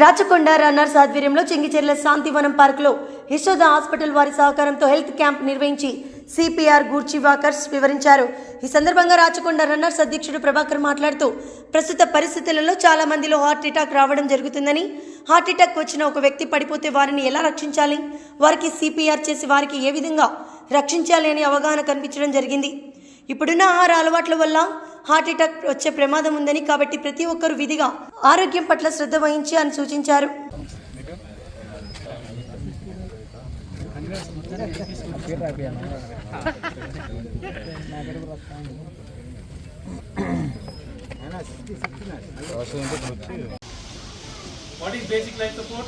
Rachakonda runners ఆధ్వర్యంలో చెంగిచెర్ల శాంతివనం పార్కులో Yashoda hospital వారి సహకారంతో హెల్త్ క్యాంప్ నిర్వహించి సిపిఆర్ గూర్చి వాకర్స్ వివరించారు. ఈ సందర్భంగా రాచకొండ రన్నర్స్ అధ్యక్షుడు ప్రభాకర్ మాట్లాడుతూ ప్రస్తుత పరిస్థితులలో చాలా మందిలో హార్ట్ అటాక్ రావడం జరుగుతుందని హార్ట్ అటాక్ వచ్చిన ఒక వ్యక్తి పడిపోతే వారిని ఎలా రక్షించాలి? వారికి సిపిఆర్ చేసి వారికి ఏ విధంగా రక్షించాలి అనే అవగాహన కనిపించడం జరిగింది. ఇప్పుడున్న ఆహార అలవాట్ల వల్ల హార్ట్ అటాక్ వచ్చే ప్రమాదం ఉందని కాబట్టి ప్రతి ఒక్కరూ విధిగా ఆరోగ్యం పట్ల శ్రద్ధ వహించి అని సూచించారు What is basic life support?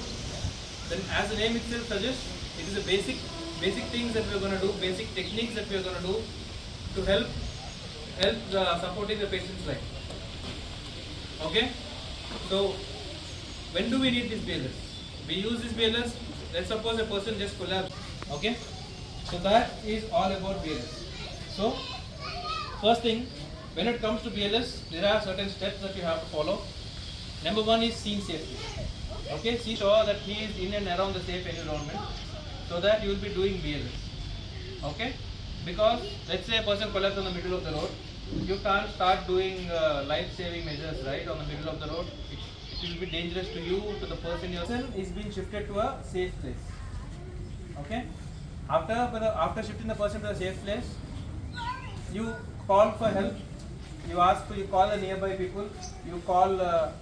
Then as the name itself suggests, it is a basic basic things that we are going to do, basic techniques that we are going to do to help help uh, supporting the patient's life. Okay? So when do we need this BLS? We use this BLS, let's suppose a person just collapsed. Okay? So that is all about BLS. So first thing, when it comes to BLS, there are certain steps that you have to follow. Number one is scene safety. Okay, see sure that he is in and around the safe environment so that you will be doing BLS. Okay, because let's say a person collapsed on the middle of the road, you can't start doing uh, life-saving measures right on the middle of the road. It, it will be dangerous to you, to the person. yourself. is being shifted to a safe place. Okay, after after shifting the person to a safe place, you call for help. You ask for you call the nearby people. You call. Uh,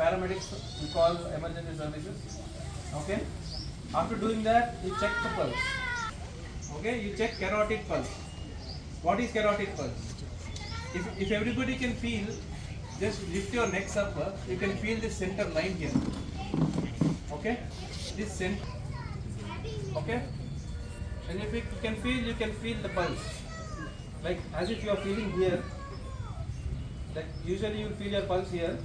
paramedics, you call emergency services. Okay. After doing that, you check the pulse. Okay, you check carotid pulse. What is carotid pulse? If, if everybody can feel, just lift your necks up, uh, you can feel this center line here. Okay, this center. Okay, and if you can feel, you can feel the pulse, like as if you are feeling here. Like usually you feel your pulse here.